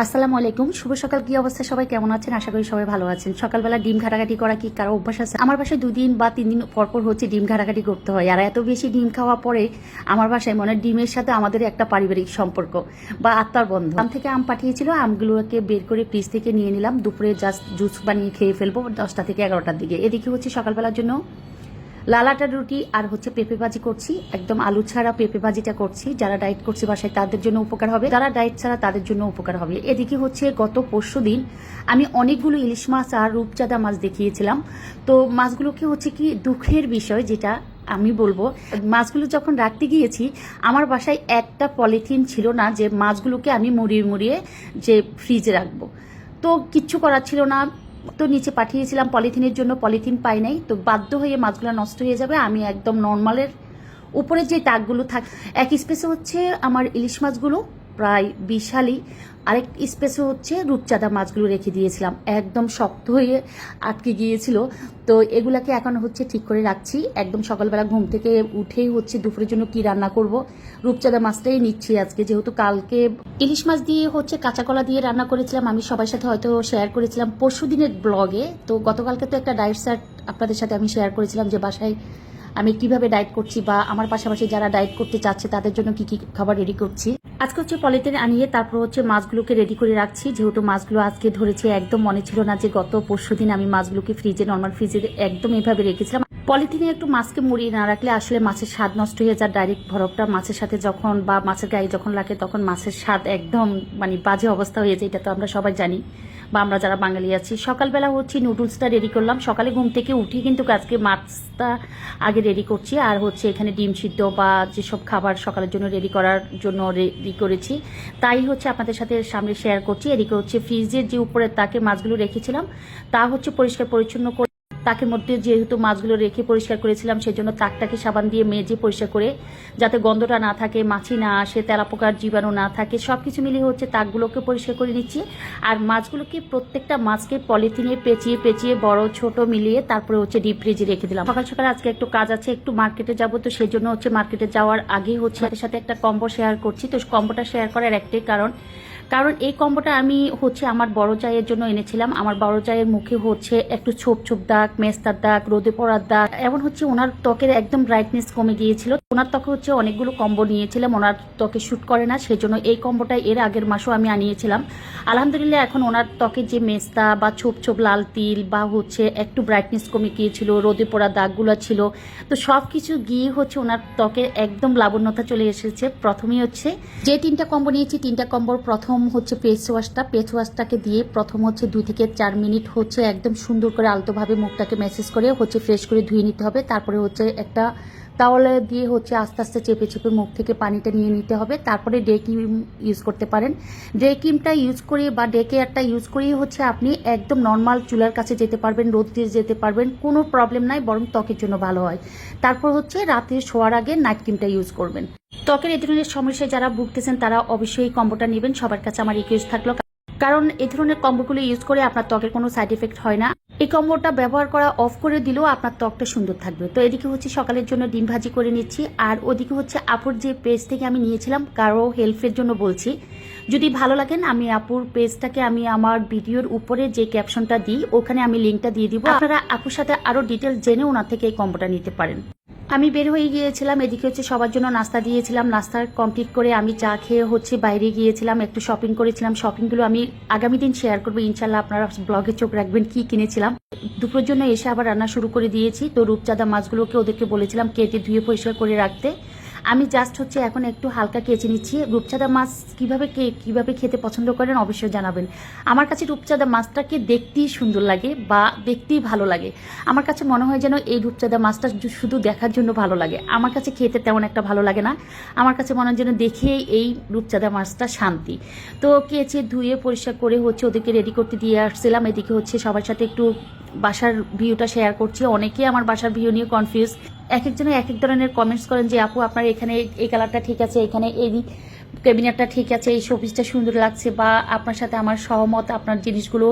আসসালামু আলাইকুম। শুভ সকাল। কি অবস্থা? সবাই কেমন আছেন? আশা করি সবাই ভালো আছেন। সকালবেলা ডিম ঘাটাঘাটি করা কি কারও অভ্যাস আছে? আমার বাসায় দুদিন বা তিন দিন পর পর হচ্ছে ডিম ঘাটাঘাটি করতে হয়। আর এত বেশি ডিম খাওয়া পরে আমার বাসায় মনে ডিমের সাথে আমাদের একটা পারিবারিক সম্পর্ক বা আত্মার বন্ধ আম থেকে আম পাঠিয়েছিল। আমগুলোকে বের করে ফ্রিজ থেকে নিয়ে নিলাম। দুপুরে জাস্ট জুস বানিয়ে খেয়ে ফেলব দশটা থেকে এগারোটার দিকে। এদিকে হচ্ছে সকালবেলার জন্য লালাটা রুটি আর হচ্ছে পেঁপে ভাজি করছি। একদম আলু ছাড়া পেঁপে ভাজিটা করছি। যারা ডায়েট করছে বাসায় তাদের জন্য উপকার হবে। যারা ডায়েট ছাড়া তাদের জন্য উপকার হবে। এদিকে হচ্ছে গত পরশু দিন আমি অনেকগুলো ইলিশ মাছ আর রূপচাঁদা মাছ দেখিয়েছিলাম। তো মাছগুলোকে হচ্ছে কি দুঃখের বিষয় যেটা আমি বলব, মাছগুলো যখন রাখতে গিয়েছি, আমার বাসায় একটা পলিথিন ছিল না যে মাছগুলোকে আমি মুড়িয়ে মুড়িয়ে যে ফ্রিজে রাখব। তো কিচ্ছু করার ছিল না। তো নিচে পাঠিয়েছিলাম পলিথিনের জন্য, পলিথিন পাই নাই, তো বাধ্য হয়ে মাছগুলো নষ্ট হয়ে যাবে, আমি একদম নর্মালের উপরে যে তাকগুলো থাক, এক স্পেসে হচ্ছে আমার ইলিশ মাছগুলো প্রায় বিশালই আরেক স্পেসে হচ্ছে রূপচাঁদা মাছগুলো রেখে দিয়েছিলাম। একদম শক্ত হয়ে আটকে গিয়েছিল। তো এগুলাকে এখন হচ্ছে ঠিক করে রাখছি। একদম সকালবেলা ঘুম থেকে উঠেই হচ্ছে দুপুরের জন্য কি রান্না করব, রূপচাঁদা মাছটাই নিচ্ছি আজকে। যেহেতু কালকে ইলিশ মাছ দিয়ে হচ্ছে কাঁচা কলা দিয়ে রান্না করেছিলাম, আমি সবার সাথে হয়তো শেয়ার করেছিলাম পরশু দিনের ব্লগে। তো গতকালকে তো একটা ডায়েট চার্ট আপনাদের সাথে আমি শেয়ার করেছিলাম যে বাসায় আমি কীভাবে ডায়েট করছি বা আমার পাশাপাশি যারা ডায়েট করতে চাচ্ছে তাদের জন্য কি কি খাবার রেডি করছি। আজকে হচ্ছে পলিথিন আনিয়ে তারপর হচ্ছে মাছগুলোকে রেডি করে রাখছি। যেহেতু মাছগুলো আজকে ধরেছে একদম মনে ছিল না যে গত পরশু দিন আমি মাছগুলোকে ফ্রিজে নর্মাল ফ্রিজে একদম এভাবে রেখেছিলাম। পলিথিনে একটু মাছকে মুড়িয়ে না রাখলে আসলে মাছের স্বাদ নষ্ট হয়ে যায়। ডাইরেক্ট ভরকটা মাছের সাথে যখন বা মাছের গায়ে যখন লাগে তখন মাছের স্বাদ একদম মানে বাজে অবস্থা হয়ে যায়, এটা তো আমরা সবাই জানি। বা আমরা যারা বাঙালি আছি, সকালবেলা হচ্ছে নুডলসটা রেডি করলাম। সকালে ঘুম থেকে উঠি কিন্তু আজকে মাছটা আগে রেডি করছি। আর হচ্ছে এখানে ডিম সিদ্ধ বা যেসব খাবার সকালের জন্য রেডি করার জন্য রেডি করেছি, তাই হচ্ছে আপনাদের সাথে সামনে শেয়ার করছি। এদিকে হচ্ছে ফ্রিজের যে উপরে তাকে মাছগুলো রেখেছিলাম, তা হচ্ছে পরিষ্কার পরিচ্ছন্ন করে তাকের মধ্যে যেহেতু মাছগুলো রেখে পরিষ্কার করেছিলাম, সেজন্য তাকটাকে সাবান দিয়ে মেজে পরিষ্কার করে যাতে গন্ধটা না থাকে, মাছি না আসে, তেলাপোকার জীবাণু না থাকে সব কিছু মিলিয়ে হচ্ছে তাকগুলোকে পরিষ্কার করে নিচ্ছি। আর মাছগুলোকে প্রত্যেকটা মাছকে পলিথিনে পেঁচিয়ে পেঁচিয়ে বড়, ছোট মিলিয়ে তারপরে হচ্ছে ডিপ ফ্রিজে রেখে দিলাম। সকাল সকাল আজকে একটু কাজ আছে, একটু মার্কেটে যাব, তো সেই জন্য হচ্ছে মার্কেটে যাওয়ার আগে হচ্ছে সাথে একটা কম্বো শেয়ার করছি। তো কম্বোটা শেয়ার করার একটাই কারণ কারণ এই কম্বোটা আমি হচ্ছে আমার বড় চায়ের জন্য এনেছিলাম। আমার বড় চায়ের মুখে হচ্ছে একটু ছোপ ছোপ দাগ, মেস্তার দাগ, রোদে পড়ার দাগ, এমন হচ্ছে ওনার ত্বকের একদম ব্রাইটনেস কমে গিয়েছিল। ওনার ত্বকে হচ্ছে অনেকগুলো কম্বো নিয়েছিলাম, ওনার ত্বকে শ্যুট করে না, সেজন্য এই কম্বোটা এর আগের মাসও আমি আনিয়েছিলাম। আলহামদুলিল্লাহ, এখন ওনার ত্বকের যে মেস্তা বা ছোপ ছোপ লাল তিল বা হচ্ছে একটু ব্রাইটনেস কমে গিয়েছিল, রোদে পড়া দাগগুলো ছিল, তো সব কিছু গিয়ে হচ্ছে ওনার ত্বকের একদম লাবণ্যতা চলে এসেছে। প্রথমেই হচ্ছে যে তিনটা কম্বো নিয়েছি, তিনটা কম্বোর প্রথম হচ্ছে ফেস ওয়াশটা ওয়াশটাকে দিয়ে প্রথম হচ্ছে দুই থেকে চার মিনিট হচ্ছে একদম সুন্দর করে আলতোভাবে মুখটাকে মেসেজ করে হচ্ছে ফ্রেশ করে ধুয়ে নিতে হবে। তারপরে হচ্ছে একটা তাওয়ালে দিয়ে হচ্ছে আস্তে আস্তে চেপে চেপে মুখ থেকে পানিটা নিয়ে নিতে হবে। তারপরে ডে ক্রিম ইউজ করতে পারেন। ডে ক্রিমটা ইউজ করে বা ডে কেয়ারটা ইউজ করেই হচ্ছে আপনি একদম নর্মাল চুলার কাছে যেতে পারবেন, রোদ দিয়ে যেতে পারবেন, কোনো প্রবলেম নাই, বরং ত্বকের জন্য ভালো হয়। তারপর হচ্ছে রাতে শোয়ার আগে নাইট ক্রিমটা ইউজ করবেন। ত্বকের এই ধরনের সমস্যায় যারা ভুগতেছেন তারা অবশ্যই কম্বোটা নেবেন। সবার কাছে আমার রিকোয়েস্ট থাকল। কারণ এই ধরনের কম্বোগুলো ইউজ করে আপনার ত্বকের কোনো সাইড এফেক্ট হয় না। এই কম্বোটা ব্যবহার করা অফ করে দিলেও আপনার ত্বকটা সুন্দর থাকবে। তো এদিকে হচ্ছে সকালের জন্য ডিম ভাজি করে নিচ্ছি। আর ওদিকে হচ্ছে আপুর যে পেজ থেকে আমি নিয়েছিলাম, কারও হেল্পের জন্য বলছি। যদি ভালো লাগেন আমি আপুর পেজটাকে আমি আমার ভিডিওর উপরে যে ক্যাপশনটা দিই, ওখানে আমি লিঙ্কটা দিয়ে দিব। আপনারা আপুর সাথে আরও ডিটেল জেনে ওনার থেকে এই কম্বোটা নিতে পারেন। আমি বের হয়ে গিয়েছিলাম, এদিকে হচ্ছে সবার জন্য নাস্তা দিয়েছিলাম, নাস্তা কমপ্লিট করে আমি চা খেয়ে হচ্ছে বাইরে গিয়েছিলাম, একটু শপিং করেছিলাম। শপিংগুলো আমি আগামী দিন শেয়ার করব, ইনশাল্লাহ আপনারা ব্লগে চোখ রাখবেন কি কিনেছিলাম। দুপুরের জন্য এসে আবার রান্না শুরু করে দিয়েছি। তো রূপচাঁদা মাছগুলোকে ওদেরকে বলেছিলাম কেটে ধুয়ে পরিষ্কার করে রাখতে। আমি জাস্ট হচ্ছে এখন একটু হালকা কেচে নিচ্ছি। রূপচাঁদা মাছ কীভাবে কে, কীভাবে খেতে পছন্দ করেন অবশ্যই জানাবেন। আমার কাছে রূপচাঁদা মাছটাকে দেখতেই সুন্দর লাগে বা দেখতেই ভালো লাগে। আমার কাছে মনে হয় যেন এই রূপচাঁদা মাছটা শুধু দেখার জন্য ভালো লাগে। আমার কাছে খেতে তেমন একটা ভালো লাগে না। আমার কাছে মনে হয় যেন দেখেই এই রূপচাঁদা মাছটা শান্তি। তো কেচে ধুয়ে পরিষ্কার করে হচ্ছে ওদেরকে রেডি করতে দিয়ে আসছিলাম। এদিকে হচ্ছে সবার সাথে একটু বাসার ভিউটা শেয়ার করছি। অনেকেই আমার বাসার ভিউ নিয়ে কনফিউজ এক একজনে এক এক ধরনের কমেন্টস করেন যে, আপু, আপনার এখানে এই কালারটা ঠিক আছে, এখানে এই ক্যাবিনেটটা ঠিক আছে, এই শোপিসটা সুন্দর লাগছে বা আপনার সাথে আমার সহমত, আপনার জিনিসগুলো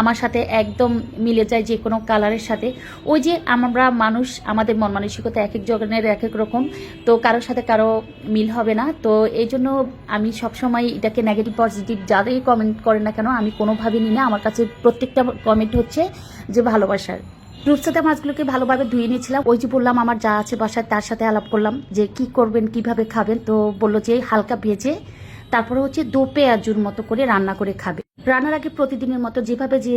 আমার সাথে একদম মিলে যায় যে কোনো কালারের সাথে। ওই যে আমরা মানুষ, আমাদের মন মানসিকতা এক এক জনের এক এক রকম, তো কারোর সাথে কারও মিল হবে না। তো এই জন্য আমি সবসময় এটাকে নেগেটিভ পজিটিভ যারাই কমেন্ট করেন না কেন, আমি কোনোভাবে নিই না। আমার কাছে প্রত্যেকটা কমেন্ট হচ্ছে যে ভালোবাসার। রূপসাদা মাছগুলোকে ভালোভাবে ধুয়ে নিয়েছিলাম। ওই যে বললাম, আমার যা আছে বাসায় তার সাথে আলাপ করলাম যে কি করবেন, কীভাবে খাবেন। তো বলল যে হালকা ভেজে তারপরে হচ্ছে দো পেঁয়াজুর মতো করে রান্না করে খাবে। রান্নার আগে প্রতিদিনের মতো যেভাবে যে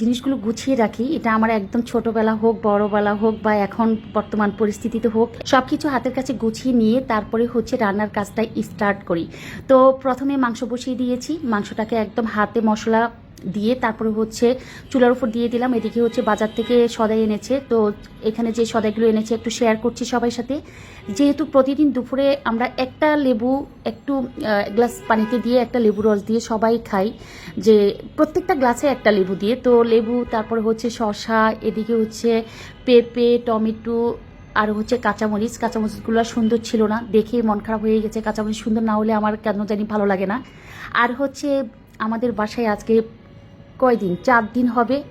জিনিসগুলো গুছিয়ে রাখি, এটা আমার একদম ছোটবেলা হোক, বড়বেলা হোক বা এখন বর্তমান পরিস্থিতিতে হোক, সবকিছু হাতের কাছে গুছিয়ে নিয়ে তারপরে হচ্ছে রান্নার কাজটা স্টার্ট করি। তো প্রথমে মাংস বসিয়ে দিয়েছি। মাংসটাকে একদম হাতে মশলা দিয়ে তারপরে হচ্ছে চুলার উপর দিয়ে দিলাম। এদিকে হচ্ছে বাজার থেকে সদাই এনেছে। তো এখানে যে সদাইগুলো এনেছে, একটু শেয়ার করছি সবার সাথে। যেহেতু প্রতিদিন দুপুরে আমরা একটা লেবু, একটু গ্লাস পানিতে দিয়ে একটা লেবু রস দিয়ে সবাই খাই, যে প্রত্যেকটা গ্লাসে একটা লেবু দিয়ে। তো লেবু, তারপরে হচ্ছে শসা, এদিকে হচ্ছে পেঁপে, টমেটো, আর হচ্ছে কাঁচামরিচ। কাঁচামরিচগুলো সুন্দর ছিল না। দেখে মন খারাপ হয়ে গেছে, কাঁচামরিচ সুন্দর না হলে আমার কেন জানি ভালো লাগে না। আর হচ্ছে আমাদের বাসায় আজকে কয়দিন? চার দিন হবে।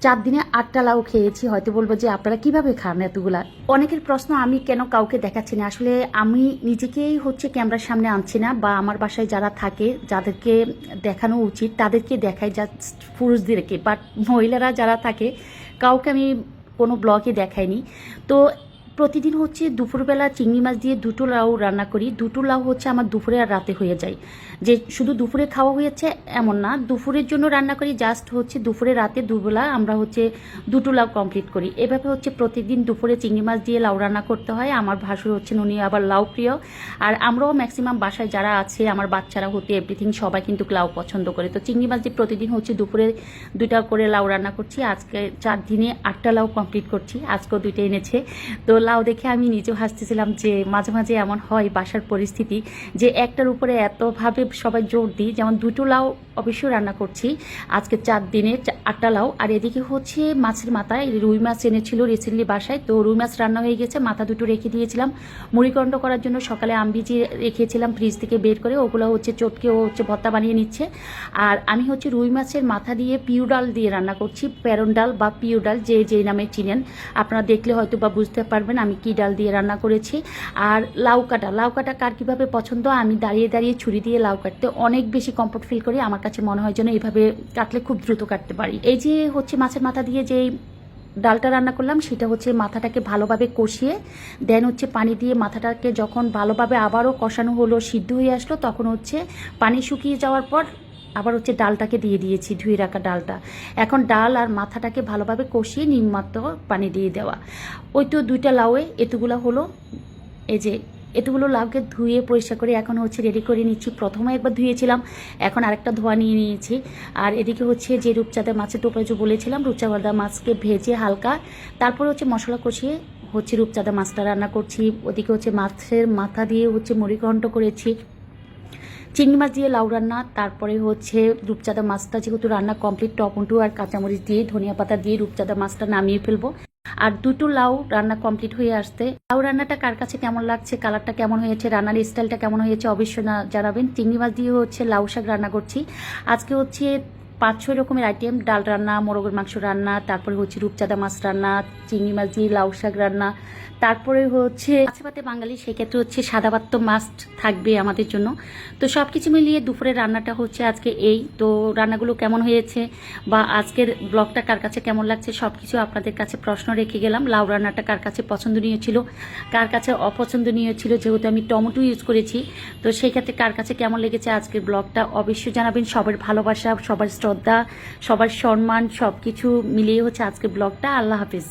চার দিনে আটটা লাউ খেয়েছি। হয়তো বলব যে আপনারা কীভাবে খান এতগুলা? অনেকের প্রশ্ন, আমি কেন কাউকে দেখাচ্ছি না? আসলে আমি নিজেকেই হচ্ছে ক্যামেরার সামনে আনছি না বা আমার বাসায় যারা থাকে, যাদেরকে দেখানো উচিত, তাদেরকে দেখাই যা পুরুষদেরকে। বাট মহিলারা যারা থাকে, কাউকে আমি কোনো ব্লগে দেখাইনি। তো প্রতিদিন হচ্ছে দুপুরবেলা চিংড়ি মাছ দিয়ে দুটো লাউ রান্না করি। দুটো লাউ হচ্ছে আমার দুপুরে আর রাতে হয়ে যায়। যে শুধু দুপুরে খাওয়া হয়েছে এমন না, দুপুরের জন্য রান্না করি। জাস্ট হচ্ছে দুপুরে রাতে দুবেলা আমরা হচ্ছে দুটো লাউ কমপ্লিট করি। এভাবে হচ্ছে প্রতিদিন দুপুরে চিংড়ি মাছ দিয়ে লাউ রান্না করতে হয়। আমার ভাসুর হচ্ছেন, উনি আবার লাউ প্রিয়। আর আমরাও ম্যাক্সিমাম বাসায় যারা আছে, আমার বাচ্চারা, হতে এভরিথিং সবাই কিন্তু লাউ পছন্দ করে। তো চিংড়ি মাছ দিয়ে প্রতিদিন হচ্ছে দুপুরে দুইটা করে লাউ রান্না করছি। আজকে চার দিনে আটটা লাউ কমপ্লিট করছি। আজকেও দুইটা এনেছে। তো লাউ দেখে আমি নিজেও হাসতেছিলাম যে মাঝে মাঝে এমন হয় বাসার পরিস্থিতি যে একটার উপরে এতভাবে সবাই জোর দিই, যেমন দুটো লাউ অবশ্যই রান্না করছি। আজকে চার দিনে আটটা লাউ। আর এদিকে হচ্ছে মাছের মাথায় রুই মাছ এনেছিল রিসেন্টলি বাসায়। তো রুই মাছ রান্না হয়ে গেছে, মাথা দুটো রেখে দিয়েছিলাম। মুড়িকণ্ড করার জন্য সকালে আম আমবিজি রেখেছিলাম ফ্রিজ থেকে বের করে। ওগুলো হচ্ছে চটকে ও হচ্ছে ভর্তা বানিয়ে নিচ্ছে। আর আমি হচ্ছে রুই মাছের মাথা দিয়ে পিউ ডাল দিয়ে রান্না করছি। প্যারন ডাল বা পিউ ডাল, যে যে নামে চিনেন। আপনারা দেখলে হয়তো বা বুঝতে পারবেন আমি কি ডাল দিয়ে রান্না করেছি। আর লাউ কাটা লাউ কাটা কার কীভাবে পছন্দ? আমি দাঁড়িয়ে দাঁড়িয়ে ছুরি দিয়ে লাউ কাটতে অনেক বেশি কমফোর্ট ফিল করি। আমার কাছে মনে হয় যেন এইভাবে কাটলে খুব দ্রুত কাটতে পারি। এই যে হচ্ছে মাছের মাথা দিয়ে যেই ডালটা রান্না করলাম, সেটা হচ্ছে মাথাটাকে ভালোভাবে কষিয়ে দেন হচ্ছে পানি দিয়ে মাথাটাকে যখন ভালোভাবে আবারও কষানো হলো, সিদ্ধ হয়ে আসলো, তখন হচ্ছে পানি শুকিয়ে যাওয়ার পর আবার হচ্ছে ডালটাকে দিয়ে দিয়েছি, ধুয়ে রাখা ডালটা। এখন ডাল আর মাথাটাকে ভালোভাবে কষিয়ে নিমমাত্র পানি দিয়ে দেওয়া। ওই তো দুইটা লাউয়ে এতগুলো হলো, এই যে এতগুলো লাউকে ধুয়ে পরিষ্কার করে এখন হচ্ছে রেডি করে নিচ্ছি। প্রথমে একবার ধুয়েছিলাম, এখন আরেকটা ধোয়া নিয়ে নিয়েছি। আর এদিকে হচ্ছে যে রূপচাঁদা মাছের টোপা যে বলেছিলাম, রূপচাঁদা মাছকে ভেজে হালকা তারপরে হচ্ছে মশলা কষিয়ে হচ্ছে রূপচাঁদা মাছটা রান্না করছি। ওদিকে হচ্ছে মাছের মাথা দিয়ে হচ্ছে মুড়িঘণ্ট করেছি। চিংড়ি মাছ দিয়ে লাউ রান্না, তারপরে হচ্ছে রূপচাঁদা মাছটা যেহেতু রান্না কমপ্লিট টপন্টু আর কাঁচামরিচ দিয়ে, ধনিয়া পাতা দিয়ে রূপচাঁদা মাছটা নামিয়ে ফেলব। আর দুটো লাউ রান্না কমপ্লিট হয়ে আসতে। লাউ রান্নাটা কার কাছে কেমন লাগছে, কালারটা কেমন হয়েছে, রান্নার স্টাইলটা কেমন হয়েছে অবশ্যই জানাবেন। চিংড়ি মাছ দিয়ে হচ্ছে লাউ শাক রান্না করছি। আজকে হচ্ছে পাঁচ ছয় রকমের আইটেম ডাল রান্না, মোরগের মাংস রান্না, তারপরে হচ্ছে রূপচাঁদা মাছ রান্না, চিংড়ি মাছ দিয়ে লাউ শাক রান্না, তারপরে হচ্ছে মাছে ভাতে বাঙালি সেক্ষেত্রে হচ্ছে সাদা ভাত তো মাস্ট থাকবে আমাদের জন্য। তো সব কিছু মিলিয়ে দুপুরের রান্নাটা হচ্ছে আজকে এই। তো রান্নাগুলো কেমন হয়েছে বা আজকের ব্লগটা কার কাছে কেমন লাগছে সব কিছু আপনাদের কাছে প্রশ্ন রেখে গেলাম। লাউ রান্নাটা কার কাছে পছন্দনীয় ছিল, কার কাছে অপছন্দনীয় ছিল, যেহেতু আমি টমেটো ইউজ করেছি, তো সেই ক্ষেত্রে কার কাছে কেমন লেগেছে আজকের ব্লগটা অবশ্যই জানাবেন। সবার ভালোবাসা, সবার শ্রদ্ধা সবার সম্মান সব কিছু মিলিয়ে হচ্ছে আজকে ব্লগটা। আল্লাহ হাফিজ।